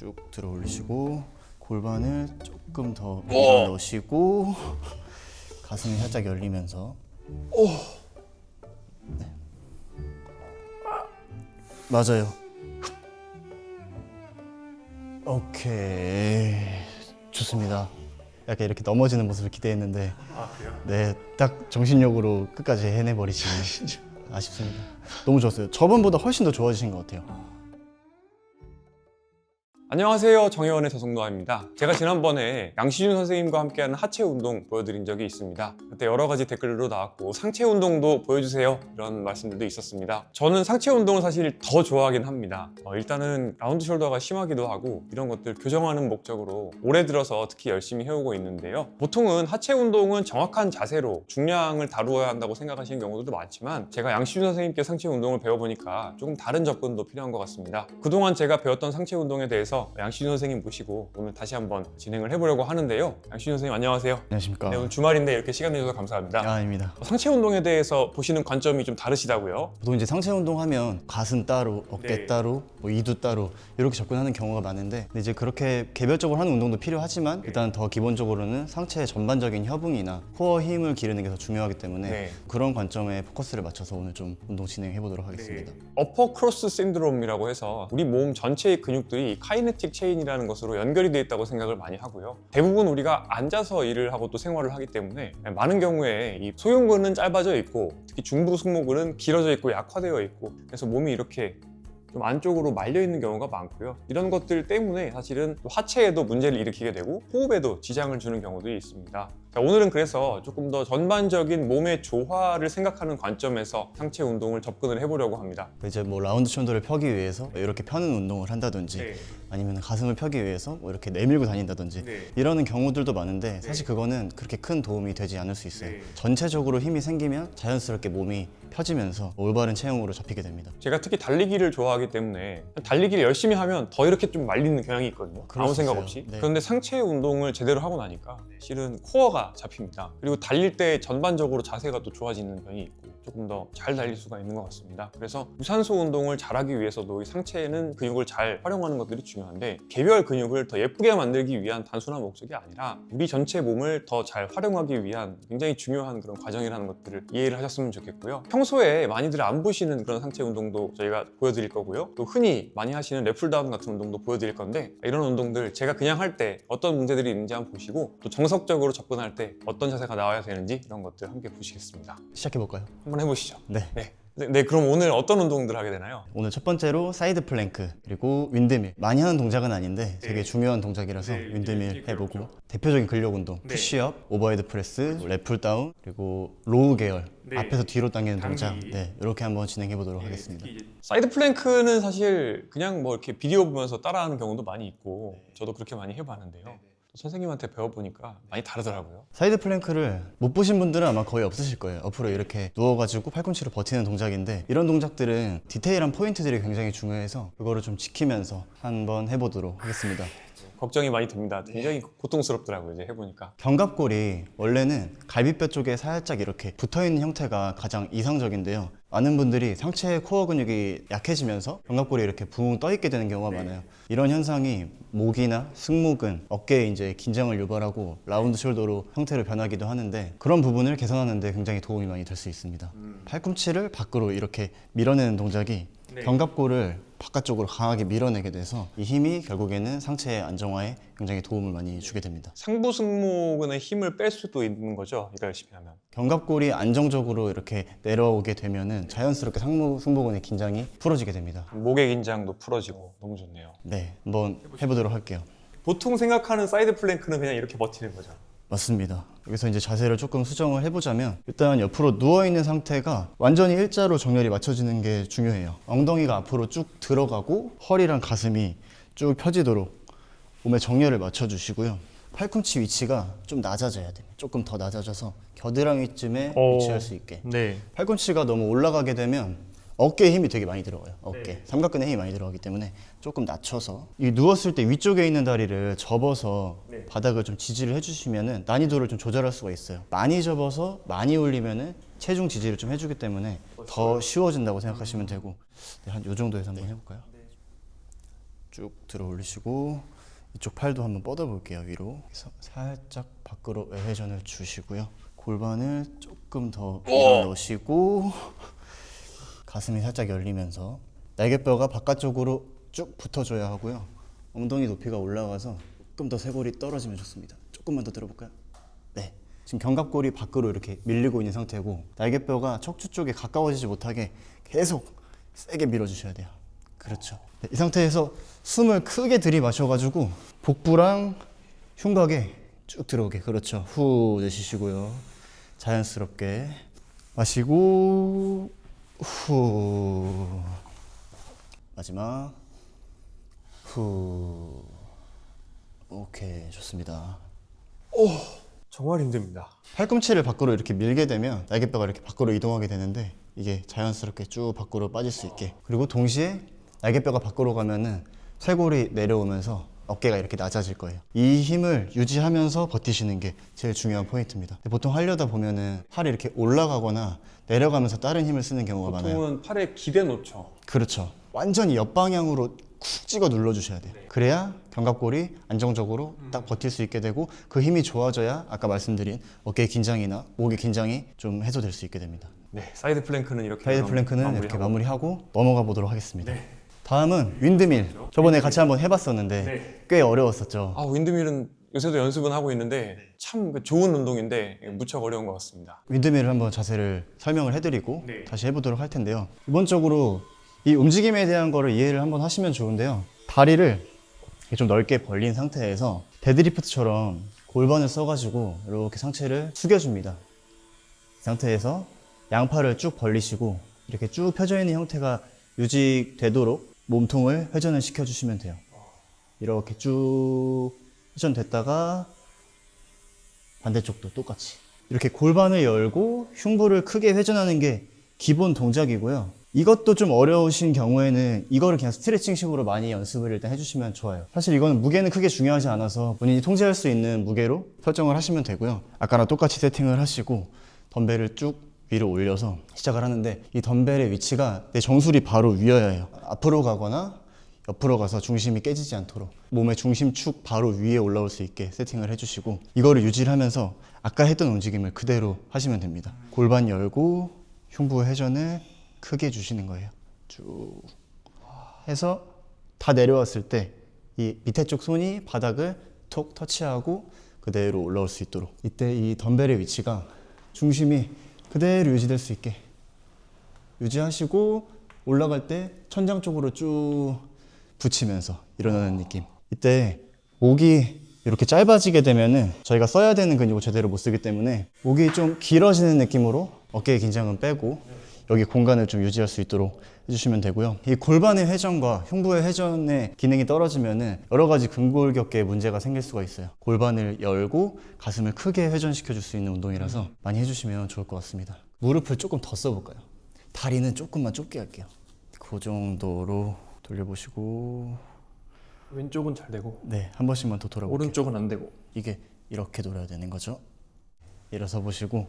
쭉 들어 올리시고 골반을 조금 더 오. 밀어 넣으시고 가슴이 살짝 열리면서 네. 맞아요. 오케이 좋습니다. 약간 이렇게 넘어지는 모습을 기대했는데 아 그래요? 네, 딱 정신력으로 끝까지 해내버리시니 아쉽습니다. 너무 좋았어요. 저번보다 훨씬 더 좋아지신 것 같아요. 안녕하세요. 정혜원의 저성노아입니다. 제가 지난번에 양시준 선생님과 함께하는 하체 운동 보여드린 적이 있습니다. 그때 여러 가지 댓글로 나왔고 상체 운동도 보여주세요. 이런 말씀들도 있었습니다. 저는 상체 운동을 사실 더 좋아하긴 합니다. 어, 일단은 라운드 숄더가 심하기도 하고 이런 것들 교정하는 목적으로 올해 들어서 특히 열심히 해오고 있는데요. 보통은 하체 운동은 정확한 자세로 중량을 다루어야 한다고 생각하시는 경우들도 많지만 제가 양시준 선생님께 상체 운동을 배워보니까 조금 다른 접근도 필요한 것 같습니다. 그동안 제가 배웠던 상체 운동에 대해서 양시준 선생님 모시고 오늘 다시 한번 진행을 해보려고 하는데요 양시준 선생님 안녕하세요 안녕하십니까? 네, 오늘 주말인데 이렇게 시간 내주셔서 감사합니다 아, 아닙니다. 상체 운동에 대해서 보시는 관점이 좀 다르시다고요? 보통 이제 상체 운동하면 가슴 따로, 어깨 네. 따로, 뭐 이두 따로 이렇게 접근하는 경우가 많은데 근데 이제 그렇게 개별적으로 하는 운동도 필요하지만 일단 더 기본적으로는 상체의 전반적인 협응이나 코어 힘을 기르는 게 더 중요하기 때문에 네. 그런 관점에 포커스를 맞춰서 오늘 좀 운동 진행해 보도록 하겠습니다. 어퍼 크로스 신드롬이라고 해서 우리 몸 전체의 근육들이 카이네 틱 체인이라는 것으로 연결이 되어 있다고 생각을 많이 하고요. 대부분 우리가 앉아서 일을 하고 또 생활을 하기 때문에 많은 경우에 이 소흉근은 짧아져 있고 특히 중부 승모근은 길어져 있고 약화되어 있고 그래서 몸이 이렇게 좀 안쪽으로 말려 있는 경우가 많고요. 이런 것들 때문에 사실은 또 하체에도 문제를 일으키게 되고 호흡에도 지장을 주는 경우들이 있습니다. 자, 오늘은 그래서 조금 더 전반적인 몸의 조화를 생각하는 관점에서 상체 운동을 접근을 해보려고 합니다. 이제 뭐 라운드 숄더를 펴기 위해서 이렇게 펴는 운동을 한다든지 네. 아니면 가슴을 펴기 위해서 뭐 이렇게 내밀고 다닌다든지 네. 이러는 경우들도 많은데 사실 그거는 그렇게 큰 도움이 되지 않을 수 있어요. 네. 전체적으로 힘이 생기면 자연스럽게 몸이 펴지면서 올바른 체형으로 잡히게 됩니다. 제가 특히 달리기를 좋아하기 때문에 달리기를 열심히 하면 더 이렇게 좀 말리는 경향이 있거든요. 아무 수 생각. 없이. 네. 그런데 상체 운동을 제대로 하고 나니까 실은 코어가 잡힙니다. 그리고 달릴 때 전반적으로 자세가 또 좋아지는 면이 있고 조금 더 잘 달릴 수가 있는 것 같습니다. 그래서 유산소 운동을 잘하기 위해서도 이 상체는 근육을 잘 활용하는 것들이 중요한데 개별 근육을 더 예쁘게 만들기 위한 단순한 목적이 아니라 우리 전체 몸을 더 잘 활용하기 위한 굉장히 중요한 그런 과정이라는 것들을 이해를 하셨으면 좋겠고요. 평소에 많이들 안 보시는 그런 상체 운동도 저희가 보여드릴 거고요. 또 흔히 많이 하시는 랩풀다운 같은 운동도 보여드릴 건데 이런 운동들 제가 그냥 할 때 어떤 문제들이 있는지 한번 보시고 또 정석적으로 접근할 때 어떤 자세가 나와야 되는지 이런 것들 함께 보시겠습니다. 시작해 볼까요? 한번 해보시죠. 네. 네. 네, 네, 그럼 오늘 어떤 운동들 하게 되나요? 오늘 첫 번째로 사이드 플랭크 그리고 윈드밀 많이 하는 동작은 아닌데 되게 네. 중요한 동작이라서 네, 윈드밀 윈드밀 해보고 대표적인 근력 운동 네. 푸시업, 오버헤드 프레스, 랩풀 다운 그리고 로우 계열 네. 앞에서 뒤로 당기는 동작 당기기. 네 이렇게 한번 진행해 보도록 하겠습니다. 사이드 플랭크는 사실 그냥 뭐 이렇게 비디오 보면서 따라하는 경우도 많이 있고 저도 그렇게 많이 해봤는데요. 또 선생님한테 배워보니까 많이 다르더라고요. 사이드 플랭크를 못 보신 분들은 아마 거의 없으실 거예요. 옆으로 이렇게 누워가지고 팔꿈치로 버티는 동작인데 이런 동작들은 디테일한 포인트들이 굉장히 중요해서 그거를 좀 지키면서 한번 해보도록 하겠습니다. 걱정이 많이 됩니다. 굉장히 고통스럽더라고요. 이제 해보니까. 견갑골이 원래는 갈비뼈 쪽에 살짝 이렇게 붙어 있는 형태가 가장 이상적인데요. 많은 분들이 상체 코어 근육이 약해지면서 견갑골이 이렇게 붕 떠 있게 되는 경우가 많아요. 이런 현상이 목이나 승모근, 어깨에 이제 긴장을 유발하고 라운드 숄더로 형태를 변하기도 하는데 그런 부분을 개선하는데 굉장히 도움이 많이 될 수 있습니다. 팔꿈치를 밖으로 이렇게 밀어내는 동작이 네. 견갑골을 바깥쪽으로 강하게 밀어내게 돼서 이 힘이 결국에는 상체의 안정화에 굉장히 도움을 많이 주게 됩니다. 상부 승모근의 힘을 뺄 수도 있는 거죠. 이거 열심히 하면. 견갑골이 안정적으로 이렇게 내려오게 되면은 자연스럽게 상무 승모근의 긴장이 풀어지게 됩니다. 목의 긴장도 풀어지고 너무 좋네요. 네, 한번 해보도록 할게요. 보통 생각하는 사이드 플랭크는 그냥 이렇게 버티는 거죠. 맞습니다. 여기서 이제 자세를 조금 수정을 해보자면 일단 옆으로 누워 있는 상태가 완전히 일자로 정렬이 맞춰지는 게 중요해요. 엉덩이가 앞으로 쭉 들어가고 허리랑 가슴이 쭉 펴지도록 몸에 정렬을 맞춰주시고요. 팔꿈치 위치가 좀 낮아져야 돼요. 조금 더 낮아져서 겨드랑이쯤에 오. 위치할 수 있게. 네. 팔꿈치가 너무 올라가게 되면 어깨에 힘이 되게 많이 들어가요. 어깨. 네. 삼각근에 힘이 많이 들어가기 때문에 조금 낮춰서 이 누웠을 때 위쪽에 있는 다리를 접어서 네. 바닥을 좀 지지를 해주시면은 난이도를 좀 조절할 수가 있어요. 많이 접어서 많이 올리면은 체중 지지를 좀 해주기 때문에 더 쉬워진다고 생각하시면 되고 네, 한요 정도에서 한번 해볼까요? 쭉 들어 올리시고 이쪽 팔도 한번 뻗어 볼게요 위로 살짝 밖으로 외회전을 주시고요 골반을 조금 더 넣으시고 가슴이 살짝 열리면서 날개뼈가 바깥쪽으로 쭉 붙어줘야 하고요. 엉덩이 높이가 올라가서 조금 더 쇄골이 떨어지면 좋습니다. 조금만 더 들어볼까요? 네. 지금 견갑골이 밖으로 이렇게 밀리고 있는 상태고 날개뼈가 척추 쪽에 가까워지지 못하게 계속 세게 밀어주셔야 돼요. 그렇죠. 네, 이 상태에서 숨을 크게 들이마셔가지고 복부랑 흉곽에 쭉 들어오게. 그렇죠. 후 내쉬시고요. 자연스럽게 마시고 후. 마지막. 후. 오케이 좋습니다. 정말 힘듭니다. 팔꿈치를 밖으로 이렇게 밀게 되면 날개뼈가 이렇게 밖으로 이동하게 되는데 이게 자연스럽게 쭉 밖으로 빠질 수 있게. 그리고 동시에 날개뼈가 밖으로 가면은 쇄골이 내려오면서 어깨가 이렇게 낮아질 거예요 이 힘을 유지하면서 버티시는 게 제일 중요한 포인트입니다 보통 하려다 보면은 팔이 이렇게 올라가거나 내려가면서 다른 힘을 쓰는 경우가 많아요 보통은 팔에 기대 놓죠. 그렇죠. 완전히 옆방향으로 쿡 찍어 눌러 주셔야 돼요. 그래야 견갑골이 안정적으로 딱 버틸 수 있게 되고 그 힘이 좋아져야 아까 말씀드린 어깨 긴장이나 목의 긴장이 좀 해소될 수 있게 됩니다. 네, 사이드 플랭크는 이렇게 사이드 플랭크는 마무리하고. 이렇게 마무리하고 넘어가 보도록 하겠습니다. 다음은 윈드밀. 저번에 같이 한번 해봤었는데 네. 꽤 어려웠었죠. 아 윈드밀은 요새도 연습은 하고 있는데 참그 좋은 운동인데 무척 어려운 것 같습니다. 윈드밀을 한번 자세를 설명을 해드리고 네. 다시 해보도록 할 텐데요. 기본적으로 이 움직임에 대한 거를 이해를 한번 하시면 좋은데요. 다리를 좀 넓게 벌린 상태에서 데드리프트처럼 골반을 써가지고 이렇게 상체를 숙여줍니다. 이 상태에서 양팔을 쭉 벌리시고 이렇게 쭉 펴져 있는 형태가 유지되도록 몸통을 회전을 시켜주시면 돼요. 이렇게 쭉 회전됐다가 반대쪽도 똑같이 이렇게 골반을 열고 흉부를 크게 회전하는 게 기본 동작이고요. 이것도 좀 어려우신 경우에는 이거를 그냥 스트레칭식으로 많이 연습을 일단 해주시면 좋아요. 사실 이거는 무게는 크게 중요하지 않아서 본인이 통제할 수 있는 무게로 설정을 하시면 되고요. 아까랑 똑같이 세팅을 하시고 덤벨을 쭉 위로 올려서 시작을 하는데 이 덤벨의 위치가 내 정수리 바로 위여야 해요. 앞으로 가거나 옆으로 가서 중심이 깨지지 않도록 몸의 중심축 바로 위에 올라올 수 있게 세팅을 해주시고 이거를 유지를 하면서 아까 했던 움직임을 그대로 하시면 됩니다. 골반 열고 흉부 회전을 크게 주시는 거예요. 쭉 해서 다 내려왔을 때 이 밑에 쪽 손이 바닥을 톡 터치하고 그대로 올라올 수 있도록 이때 이 덤벨의 위치가 중심이 그대로 유지될 수 있게 유지하시고 올라갈 때 천장 쪽으로 쭉 붙이면서 일어나는 느낌. 이때 목이 이렇게 짧아지게 되면은 저희가 써야 되는 근육을 제대로 못 쓰기 때문에 목이 좀 길어지는 느낌으로 어깨의 긴장은 빼고 여기 공간을 좀 유지할 수 있도록 해주시면 되고요. 이 골반의 회전과 흉부의 회전의 기능이 떨어지면은 여러 가지 근골격계에 문제가 생길 수가 있어요. 골반을 열고 가슴을 크게 회전시켜 줄 수 있는 운동이라서 많이 해주시면 좋을 것 같습니다. 무릎을 조금 더 써볼까요? 다리는 조금만 좁게 할게요. 그 정도로 돌려보시고 왼쪽은 잘 되고 네 한 번씩만 더 돌아볼게요. 오른쪽은 안 되고. 이게 이렇게 돌아야 되는 거죠. 일어서 보시고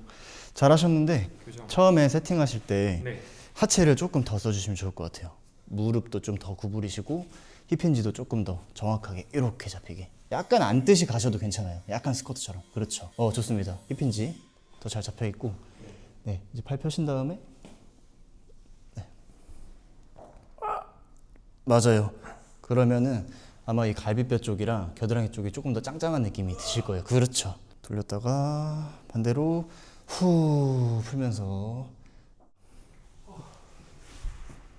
잘하셨는데 처음에 세팅하실 때 네. 하체를 조금 더 써주시면 좋을 것 같아요. 무릎도 좀 더 구부리시고 힙힌지도 조금 더 정확하게 이렇게 잡히게. 약간 안듯이 가셔도 괜찮아요. 약간 스쿼트처럼. 그렇죠. 어 좋습니다. 힙힌지 더 잘 잡혀 있고. 네 이제 팔 펴신 다음에. 네. 맞아요. 그러면은 아마 이 갈비뼈 쪽이랑 겨드랑이 쪽이 조금 더 짱짱한 느낌이 드실 거예요. 그렇죠. 돌렸다가 반대로 후 풀면서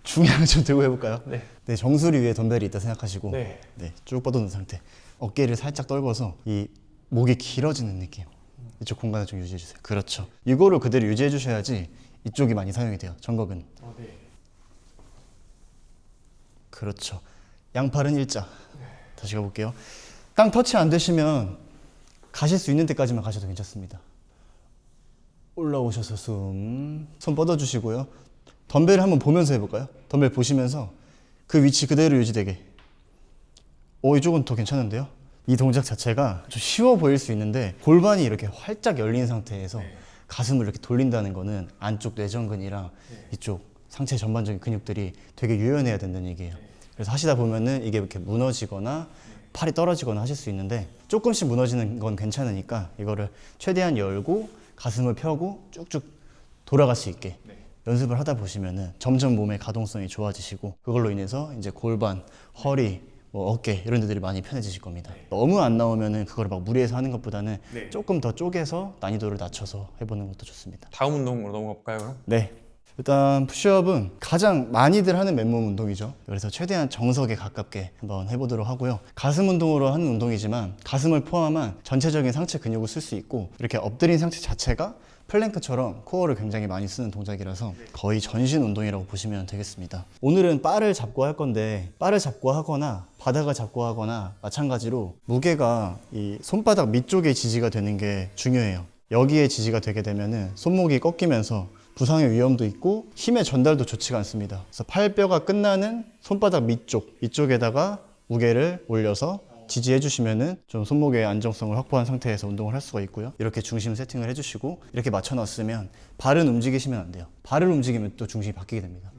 중량을 좀 들고 해볼까요? 네. 네, 정수리 위에 덤벨이 있다 생각하시고 네. 네, 쭉 뻗어놓은 상태. 어깨를 살짝 떨궈서 이 목이 길어지는 느낌. 이쪽 공간을 좀 유지해 주세요. 그렇죠. 이거를 그대로 유지해 주셔야지 이쪽이 많이 사용이 돼요. 정각은. 아, 네. 그렇죠. 양팔은 일자. 다시 가볼게요. 땅 터치 안 되시면 가실 수 있는 데까지만 가셔도 괜찮습니다. 올라오셔서 숨, 손 뻗어주시고요. 덤벨을 한번 보면서 해볼까요? 덤벨 보시면서 그 위치 그대로 유지되게. 오, 이쪽은 더 괜찮은데요? 이 동작 자체가 좀 쉬워 보일 수 있는데 골반이 이렇게 활짝 열린 상태에서 가슴을 이렇게 돌린다는 거는 안쪽 뇌전근이랑 이쪽 상체 전반적인 근육들이 되게 유연해야 된다는 얘기예요. 그래서 하시다 보면은 이게 이렇게 무너지거나 팔이 떨어지거나 하실 수 있는데 조금씩 무너지는 건 괜찮으니까 이거를 최대한 열고 가슴을 펴고 쭉쭉 돌아갈 수 있게 연습을 하다 보시면은 점점 몸의 가동성이 좋아지시고 그걸로 인해서 이제 골반, 허리, 뭐 어깨 이런 데들이 많이 편해지실 겁니다. 너무 안 나오면은 그걸 막 무리해서 하는 것보다는 조금 더 쪼개서 난이도를 낮춰서 해보는 것도 좋습니다. 다음 운동으로 넘어가 볼까요, 그럼? 네. 일단 푸시업은 가장 많이들 하는 맨몸 운동이죠. 그래서 최대한 정석에 가깝게 한번 해보도록 하고요. 가슴 운동으로 하는 운동이지만 가슴을 포함한 전체적인 상체 근육을 쓸 수 있고 이렇게 엎드린 상체 자체가 플랭크처럼 코어를 굉장히 많이 쓰는 동작이라서 거의 전신 운동이라고 보시면 되겠습니다. 오늘은 바를 잡고 할 건데 바를 잡고 하거나 바닥을 잡고 하거나 마찬가지로 무게가 이 손바닥 밑쪽에 지지가 되는 게 중요해요. 여기에 지지가 되게 되면은 손목이 꺾이면서 부상의 위험도 있고 힘의 전달도 좋지가 않습니다. 그래서 팔뼈가 끝나는 손바닥 밑쪽 이쪽에다가 무게를 올려서 지지해 주시면은 좀 손목의 안정성을 확보한 상태에서 운동을 할 수가 있고요. 이렇게 중심 세팅을 해 주시고 이렇게 맞춰 놨으면 발은 움직이시면 안 돼요. 발을 움직이면 또 중심이 바뀌게 됩니다.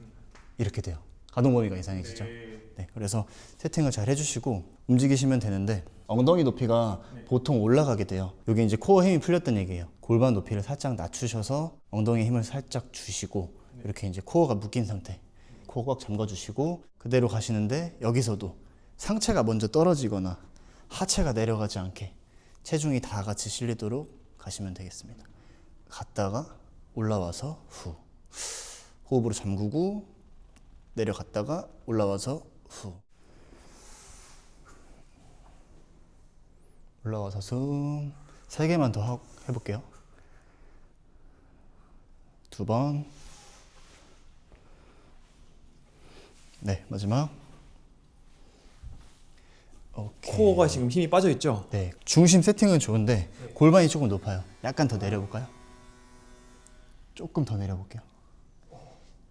이렇게 돼요. 가동 범위가 이상해지죠. 네, 그래서 세팅을 잘 해주시고 움직이시면 되는데 엉덩이 높이가 보통 올라가게 돼요. 여기 이제 코어 힘이 풀렸던 얘기예요. 골반 높이를 살짝 낮추셔서 엉덩이 힘을 살짝 주시고 이렇게 이제 코어가 묶인 상태. 코어 꽉 잠궈주시고 그대로 가시는데 여기서도 상체가 먼저 떨어지거나 하체가 내려가지 않게 체중이 다 같이 실리도록 가시면 되겠습니다. 갔다가 올라와서 후 호흡으로 잠그고 내려갔다가 올라와서 후 올라와서 숨 세 개만 더 하- 해볼게요. 두 번. 네 마지막. 오케이. 코어가 지금 힘이 빠져 있죠? 네 중심 세팅은 좋은데 골반이 조금 높아요. 약간 더 내려볼까요? 조금 더 내려볼게요.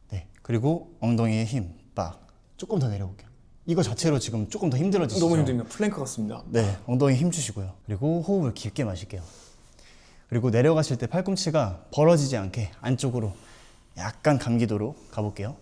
네 그리고 엉덩이에 힘 빡. 조금 더 내려볼게요. 이거 자체로 지금 조금 더 힘들어지시죠? 너무 힘듭니다. 플랭크 같습니다. 네, 엉덩이 힘 주시고요. 그리고 호흡을 깊게 마실게요. 그리고 내려가실 때 팔꿈치가 벌어지지 않게 안쪽으로 약간 감기도록 가볼게요.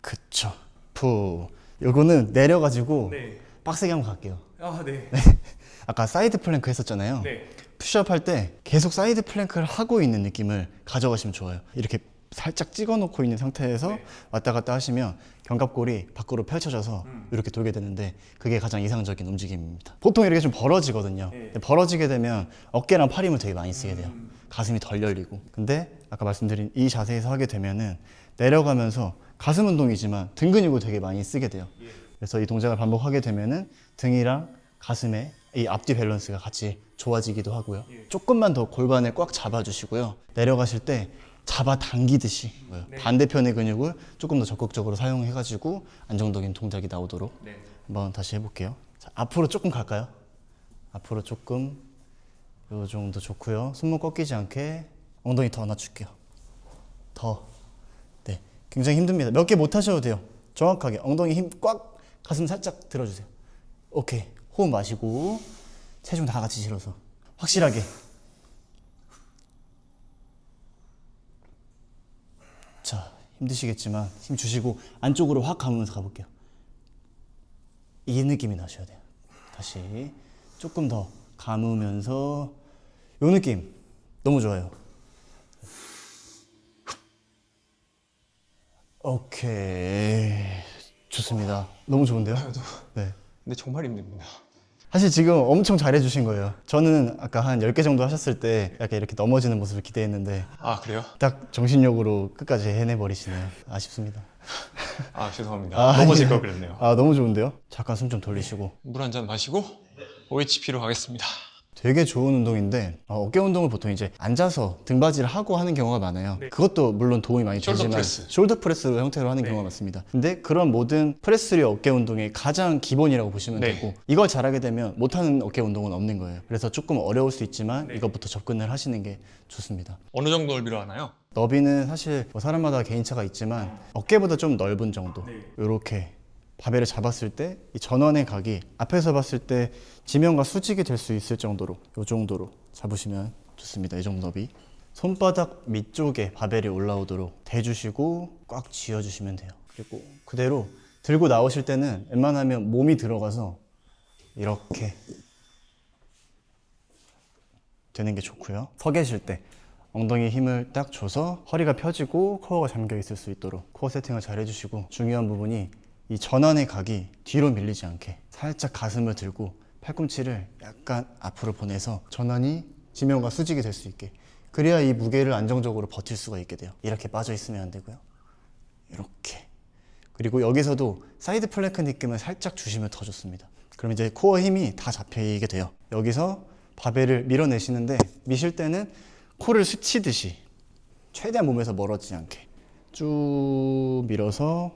그쵸. 푸. 요거는 내려가지고 네. 빡세게 한번 갈게요. 아, 네. 아까 사이드 플랭크 했었잖아요. 네. 푸시업 할 때 계속 사이드 플랭크를 하고 있는 느낌을 가져가시면 좋아요. 이렇게 살짝 찍어 놓고 있는 상태에서 네. 왔다 갔다 하시면 견갑골이 밖으로 펼쳐져서 음. 이렇게 돌게 되는데 그게 가장 이상적인 움직임입니다. 보통 이렇게 좀 벌어지거든요. 네. 벌어지게 되면 어깨랑 팔 힘을 되게 많이 쓰게 돼요. 음. 가슴이 덜 열리고. 근데 아까 말씀드린 이 자세에서 하게 되면은 내려가면서 가슴 운동이지만 등 근육을 되게 많이 쓰게 돼요. 예. 그래서 이 동작을 반복하게 되면은 등이랑 가슴의 이 앞뒤 밸런스가 같이 좋아지기도 하고요. 예. 조금만 더 골반을 꽉 잡아주시고요. 내려가실 때 잡아 당기듯이 네. 반대편의 근육을 조금 더 적극적으로 사용해가지고 안정적인 동작이 나오도록 네. 한번 다시 해볼게요. 자, 앞으로 조금 갈까요? 앞으로 조금 요 정도 좋고요. 손목 꺾이지 않게 엉덩이 더 낮출게요. 더. 네. 굉장히 힘듭니다. 몇 개 못 하셔도 돼요. 정확하게 엉덩이 힘 꽉 가슴 살짝 들어주세요. 오케이. 호흡 마시고 체중 다 같이 실어서 확실하게. 자, 힘드시겠지만 힘 주시고 안쪽으로 확 감으면서 가볼게요. 이 느낌이 나셔야 돼요. 다시 조금 더 감으면서 요 느낌 너무 좋아요. 오케이 좋습니다. 너무 좋은데요? 네. 근데 정말 힘듭니다. 사실 지금 엄청 잘해주신 거예요. 저는 아까 한 10개 정도 하셨을 때 약간 이렇게 넘어지는 모습을 기대했는데 아, 그래요? 딱 정신력으로 끝까지 해내버리시네요. 아쉽습니다. 아, 죄송합니다. 아, 넘어질 예. 걸 그랬네요. 아 너무 좋은데요? 잠깐 숨 좀 돌리시고 물 한 잔 마시고 OHP로 가겠습니다. 되게 좋은 운동인데 어, 깨 운동을 보통 이제 앉아서 등받이를 하고 하는 경우가 많아요. 그것도 물론 도움이 많이 숄더 되지만 프레스. 숄더 프레스 형태로 하는 경우가 많습니다. 근데 그런 모든 프레스류 어깨 운동의 가장 기본이라고 보시면 네. 되고 이걸 잘하게 되면 못하는 어깨 운동은 없는 거예요. 그래서 조금 어려울 수 있지만 이것부터 접근을 하시는 게 좋습니다. 어느 정도 넓이로 하나요? 너비는 사실 뭐 사람마다 개인차가 있지만 어깨보다 좀 넓은 정도 이렇게 바벨을 잡았을 때 이 전원의 각이 앞에서 봤을 때 지면과 수직이 될 수 있을 정도로 이 정도로 잡으시면 좋습니다. 이 정도 너비. 손바닥 밑쪽에 바벨이 올라오도록 대주시고 꽉 쥐어주시면 돼요. 그리고 그대로 들고 나오실 때는 웬만하면 몸이 들어가서 이렇게 되는 게 좋고요. 서 계실 때 엉덩이 힘을 딱 줘서 허리가 펴지고 코어가 잠겨 있을 수 있도록 코어 세팅을 잘 해주시고 중요한 부분이 이 전환의 각이 뒤로 밀리지 않게 살짝 가슴을 들고 팔꿈치를 약간 앞으로 보내서 전환이 지면과 수직이 될 수 있게 그래야 이 무게를 안정적으로 버틸 수가 있게 돼요. 이렇게 빠져 있으면 안 되고요. 이렇게 그리고 여기서도 사이드 플랭크 느낌을 살짝 주시면 더 좋습니다. 그럼 이제 코어 힘이 다 잡히게 돼요. 여기서 바벨을 밀어내시는데 미실 때는 코를 스치듯이 최대한 몸에서 멀어지지 않게 쭉 밀어서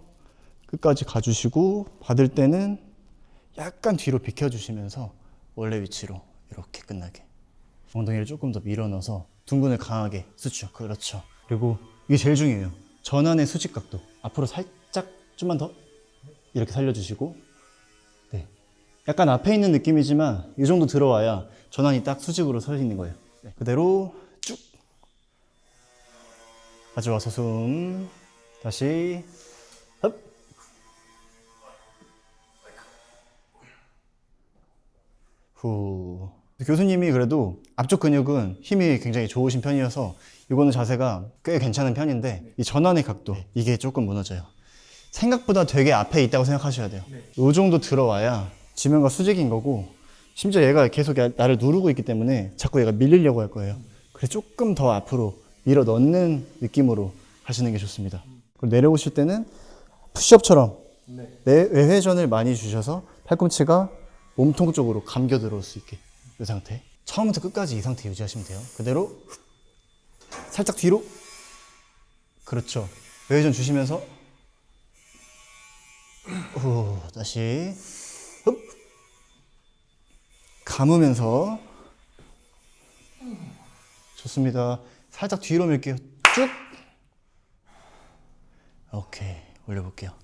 끝까지 가주시고 받을 때는 약간 뒤로 비켜주시면서 원래 위치로 이렇게 끝나게. 엉덩이를 조금 더 밀어넣어서 둥근을 강하게 수축. 그렇죠. 그리고 이게 제일 중요해요. 전환의 수직 각도 앞으로 살짝 좀만 더 이렇게 살려주시고. 네. 약간 앞에 있는 느낌이지만 이 정도 들어와야 전환이 딱 수직으로 서 있는 거예요. 네. 그대로 쭉 가져와서 숨 다시 후. 교수님이 그래도 앞쪽 근육은 힘이 굉장히 좋으신 편이어서 이거는 자세가 꽤 괜찮은 편인데 이 전환의 각도 이게 조금 무너져요. 생각보다 되게 앞에 있다고 생각하셔야 돼요. 이 정도 들어와야 지면과 수직인 거고 심지어 얘가 계속 야- 나를 누르고 있기 때문에 자꾸 얘가 밀리려고 할 거예요. 그래서 조금 더 앞으로 밀어 넣는 느낌으로 하시는 게 좋습니다. 그리고 내려오실 때는 푸시업처럼 내 외회전을 많이 주셔서 팔꿈치가 몸통 쪽으로 감겨 들어올 수 있게 이 상태. 처음부터 끝까지 이 상태 유지하시면 돼요. 그대로 살짝 뒤로. 그렇죠. 외회전 주시면서. 후 다시. 흡. 감으면서. 좋습니다. 살짝 뒤로 밀게요. 쭉. 오케이. 올려볼게요.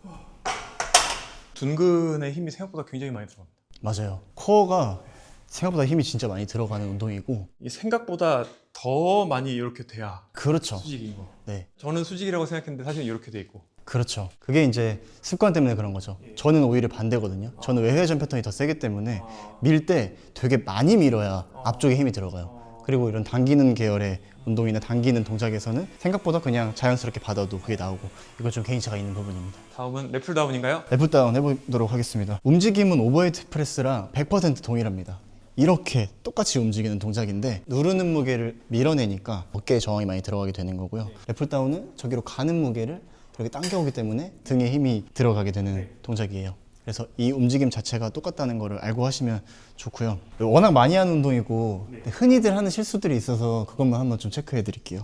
둔근의 힘이 생각보다 굉장히 많이 들어갑니다. 맞아요. 코어가 생각보다 힘이 진짜 많이 들어가는 운동이고 이 생각보다 더 많이 이렇게 돼야 그렇죠. 수직인 거. 네, 저는 수직이라고 생각했는데 사실은 이렇게 돼 있고. 그렇죠. 그게 이제 습관 때문에 그런 거죠. 저는 오히려 반대거든요. 저는 외회전 패턴이 더 세기 때문에 밀 때 되게 많이 밀어야 앞쪽에 힘이 들어가요. 그리고 이런 당기는 계열의 운동이나 당기는 동작에서는 생각보다 그냥 자연스럽게 받아도 그게 나오고 이건 좀 개인차가 있는 부분입니다. 다음은 랩풀 다운인가요? 랩다운 해보도록 하겠습니다. 움직임은 오버헤드 프레스랑 100% 동일합니다. 이렇게 똑같이 움직이는 동작인데 누르는 무게를 밀어내니까 어깨에 저항이 많이 들어가게 되는 거고요. 랩다운은 저기로 가는 무게를 이렇게 당겨오기 때문에 등에 힘이 들어가게 되는 동작이에요. 그래서 이 움직임 자체가 똑같다는 거를 알고 하시면 좋고요. 워낙 많이 하는 운동이고 흔히들 하는 실수들이 있어서 그것만 한번 좀 체크해 드릴게요.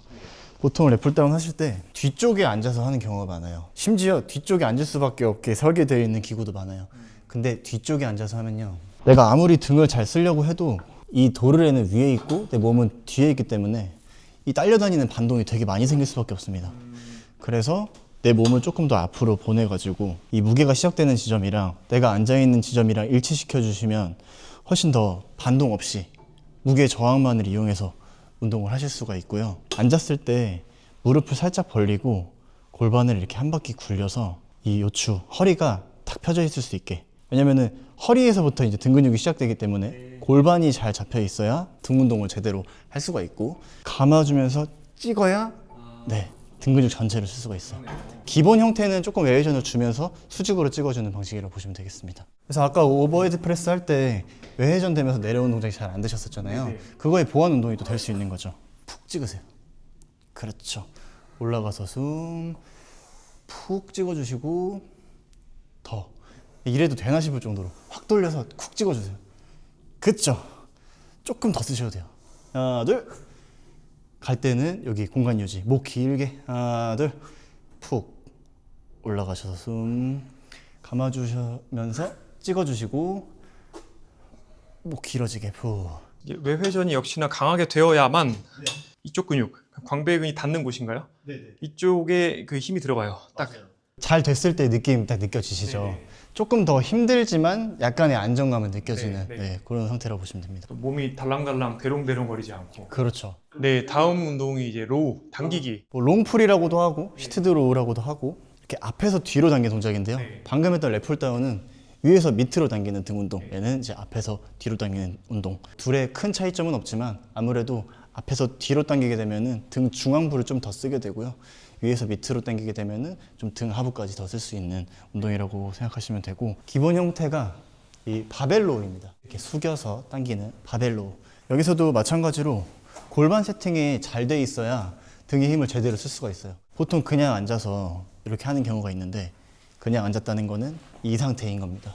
보통 랩풀다운 하실 때 뒤쪽에 앉아서 하는 경우가 많아요. 심지어 뒤쪽에 앉을 수밖에 없게 설계되어 있는 기구도 많아요. 근데 뒤쪽에 앉아서 하면요. 내가 아무리 등을 잘 쓰려고 해도 이 도르래는 위에 있고 내 몸은 뒤에 있기 때문에 이 딸려다니는 반동이 되게 많이 생길 수밖에 없습니다. 그래서 내 몸을 조금 더 앞으로 보내가지고 이 무게가 시작되는 지점이랑 내가 앉아있는 지점이랑 일치시켜 주시면 훨씬 더 반동 없이 무게 저항만을 이용해서 운동을 하실 수가 있고요. 앉았을 때 무릎을 살짝 벌리고 골반을 이렇게 한 바퀴 굴려서 이 요추 허리가 탁 펴져 있을 수 있게 왜냐면은 허리에서부터 이제 등 근육이 시작되기 때문에 골반이 잘 잡혀 있어야 등 운동을 제대로 할 수가 있고 감아주면서 찍어야 네. 등 근육 전체를 쓸 수가 있어요. 기본 형태는 조금 외회전을 주면서 수직으로 찍어주는 방식이라고 보시면 되겠습니다. 그래서 아까 오버헤드 프레스 할 때 외회전 되면서 내려오는 동작이 잘 안 되셨었잖아요. 그거의 보완 운동이 또 될 수 있는 거죠. 푹 찍으세요. 그렇죠. 올라가서 숨 푹 찍어주시고 더 이래도 되나 싶을 정도로 확 돌려서 쿡 찍어주세요. 그쵸? 조금 더 쓰셔도 돼요. 하나 둘. 갈 때는 여기 공간 유지 목 길게 하나 둘 푹 올라가셔서 숨 감아주시면서 찍어주시고 목 길어지게 푹 외회전이 역시나 강하게 되어야만 이쪽 근육, 광배근이 닿는 곳인가요? 이쪽에 그 힘이 들어가요. 딱. 잘 됐을 때 느낌 딱 느껴지시죠? 네네. 조금 더 힘들지만 약간의 안정감을 느껴지는 네, 네, 네. 그런 상태라고 보시면 됩니다. 몸이 달랑달랑 대롱대롱 거리지 않고. 그렇죠. 네, 다음 운동이 이제 로우, 당기기. 뭐 롱풀이라고도 하고 히트 드 로우라고도 하고 이렇게 앞에서 뒤로 당기는 동작인데요. 네. 방금 했던 랩풀 다운은 위에서 밑으로 당기는 등 운동. 얘는 이제 앞에서 뒤로 당기는 운동. 둘의 큰 차이점은 없지만 아무래도 앞에서 뒤로 당기게 되면은 등 중앙부를 좀 더 쓰게 되고요. 위에서 밑으로 당기게 되면은 좀 등 하부까지 더 쓸 수 있는 운동이라고 생각하시면 되고 기본 형태가 이 바벨로우입니다. 이렇게 숙여서 당기는 바벨로우. 여기서도 마찬가지로 골반 세팅이 잘 돼 있어야 등의 힘을 제대로 쓸 수가 있어요. 보통 그냥 앉아서 이렇게 하는 경우가 있는데 그냥 앉았다는 거는 이 상태인 겁니다.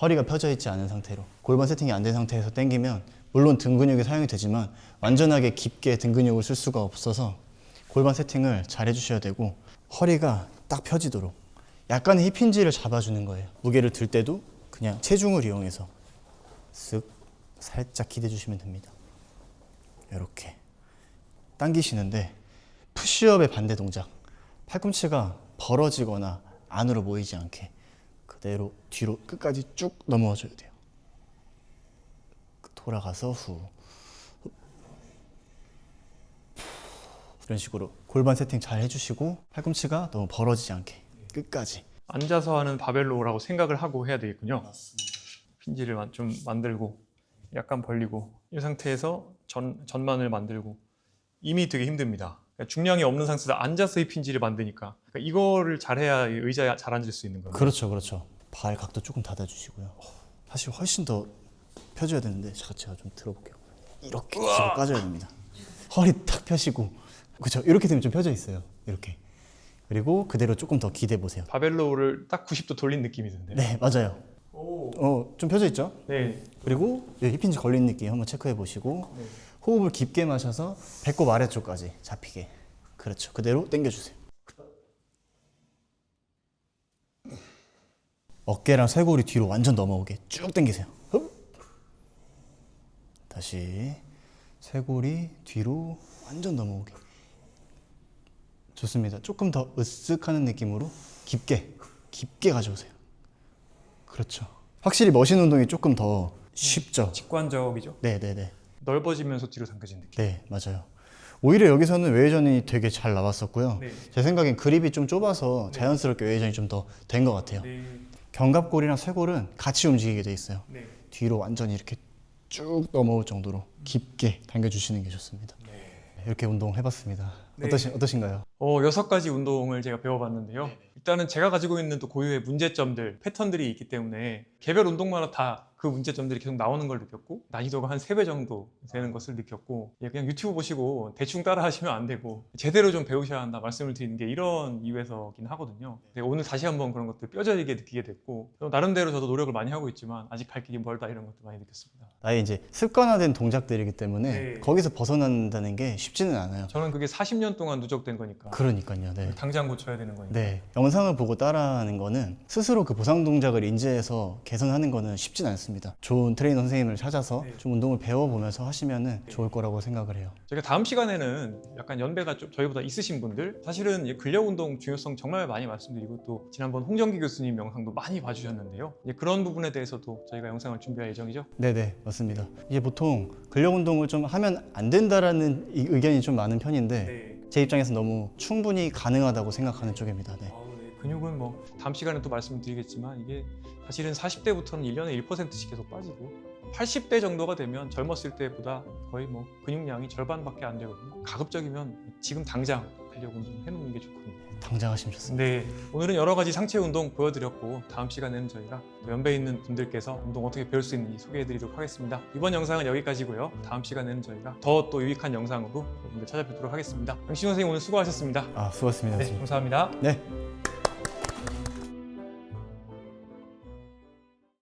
허리가 펴져 있지 않은 상태로 골반 세팅이 안 된 상태에서 당기면 물론 등 근육이 사용이 되지만 완전하게 깊게 등 근육을 쓸 수가 없어서 골반 세팅을 잘 해주셔야 되고 허리가 딱 펴지도록 약간의 힙힌지를 잡아주는 거예요. 무게를 들 때도 그냥 체중을 이용해서 쓱 살짝 기대주시면 됩니다. 이렇게 당기시는데 푸시업의 반대 동작 팔꿈치가 벌어지거나 안으로 모이지 않게 그대로 뒤로 끝까지 쭉 넘어져야 돼요. 돌아가서 후 이런 식으로 골반 세팅 잘 해주시고 팔꿈치가 너무 벌어지지 않게 끝까지. 앉아서 하는 바벨로라고 생각을 하고 해야 되겠군요. 핀지를 만- 좀 만들고 약간 벌리고 이 상태에서 전, 전만을 만들고 이미 되게 힘듭니다. 그러니까 중량이 없는 상태에서 앉아서 이 핀지를 만드니까 그러니까 이거를 잘해야 이 의자에 잘 앉을 수 있는 거예요. 그렇죠 그렇죠. 발 각도 조금 닫아주시고요. 사실 훨씬 더 펴줘야 되는데 제가 좀 들어볼게요. 이렇게 뒤로 까줘야 됩니다. 허리 탁 펴시고 그렇죠 이렇게 되면 좀 펴져 있어요. 이렇게. 그리고 그대로 조금 더 기대 보세요. 바벨로를 딱 90도 돌린 느낌이 드는데. 네 맞아요. 오. 어 좀 펴져 있죠? 네. 그리고 여기 힙힌지 걸린 느낌 한번 체크해 보시고 네. 호흡을 깊게 마셔서 배꼽 아래쪽까지 잡히게. 그렇죠. 그대로 당겨 주세요. 어깨랑 쇄골이 뒤로 완전 넘어오게 쭉 당기세요. 흡. 다시. 쇄골이 뒤로 완전 넘어오게 좋습니다. 조금 더 으쓱하는 느낌으로 깊게 깊게 가져오세요. 그렇죠. 확실히 머신 운동이 조금 더 쉽죠. 직관적이죠. 네 네 네. 넓어지면서 뒤로 당겨진 느낌. 네 맞아요. 오히려 여기서는 외회전이 되게 잘 나왔었고요. 네. 제 생각엔 그립이 좀 좁아서 자연스럽게 외회전이 좀 더 된 것 같아요. 네. 견갑골이랑 쇄골은 같이 움직이게 돼 있어요. 네. 뒤로 완전히 이렇게 쭉 넘어올 정도로 깊게 당겨주시는 게 좋습니다. 네, 이렇게 운동 해봤습니다 네. 어떠시, 어떠신가요? 어, 여섯 가지 운동을 제가 배워봤는데요. 일단은 제가 가지고 있는 또 고유의 문제점들, 패턴들이 있기 때문에 개별 운동마다 다 그 문제점들이 계속 나오는 걸 느꼈고 난이도가 한 세 배 정도 되는 것을 느꼈고 예, 그냥 유튜브 보시고 대충 따라 하시면 안 되고 제대로 좀 배우셔야 한다 말씀을 드리는 게 이런 이유에서긴 하거든요. 네, 오늘 다시 한번 그런 것들 뼈저리게 느끼게 됐고 또 나름대로 저도 노력을 많이 하고 있지만 아직 갈 길이 멀다 이런 것도 많이 느꼈습니다. 나의 이제 습관화된 동작들이기 때문에 네. 거기서 벗어난다는 게 쉽지는 않아요 저는 그게 40년 동안 누적된 거니까 그러니까요 네. 당장 고쳐야 되는 거니까. 네, 영상을 보고 따라하는 거는 스스로 그 보상 동작을 인지해서 개선하는 거는 쉽진 않습니다. 좋은 트레이너 선생님을 찾아서 네. 좀 운동을 배워보면서 하시면은 좋을 거라고 생각을 해요. 저희가 다음 시간에는 약간 연배가 좀 저희보다 있으신 분들 사실은 이 근력 운동 중요성 정말 많이 말씀드리고 또 지난번 홍정기 교수님 영상도 많이 봐주셨는데요. 이제 그런 부분에 대해서도 저희가 영상을 준비할 예정이죠. 네네, 맞습니다. 이게 보통 근력 운동을 좀 하면 안 된다라는 이 의견이 좀 많은 편인데 네. 제 입장에서 너무 충분히 가능하다고 생각하는 쪽입니다. 네. 근육은 뭐 다음 시간에 또 말씀드리겠지만 이게 사실은 40대부터는 1년에 1%씩 계속 빠지고 80대 정도가 되면 젊었을 때보다 거의 뭐 근육량이 절반밖에 안 되거든요. 가급적이면 지금 당장 근력 운동 해놓는 게 좋거든요. 당장 하시면 좋습니다. 네, 오늘은 여러 가지 상체 운동 보여드렸고 다음 시간에는 저희가 또 연배 있는 분들께서 운동 어떻게 배울 수 있는지 소개해드리도록 하겠습니다. 이번 영상은 여기까지고요. 다음 시간에는 저희가 더 또 유익한 영상으로 여러분들 찾아뵙도록 하겠습니다. 영신 선생님 오늘 수고하셨습니다. 아, 수고하셨습니다. 네, 선생님. 감사합니다. 네.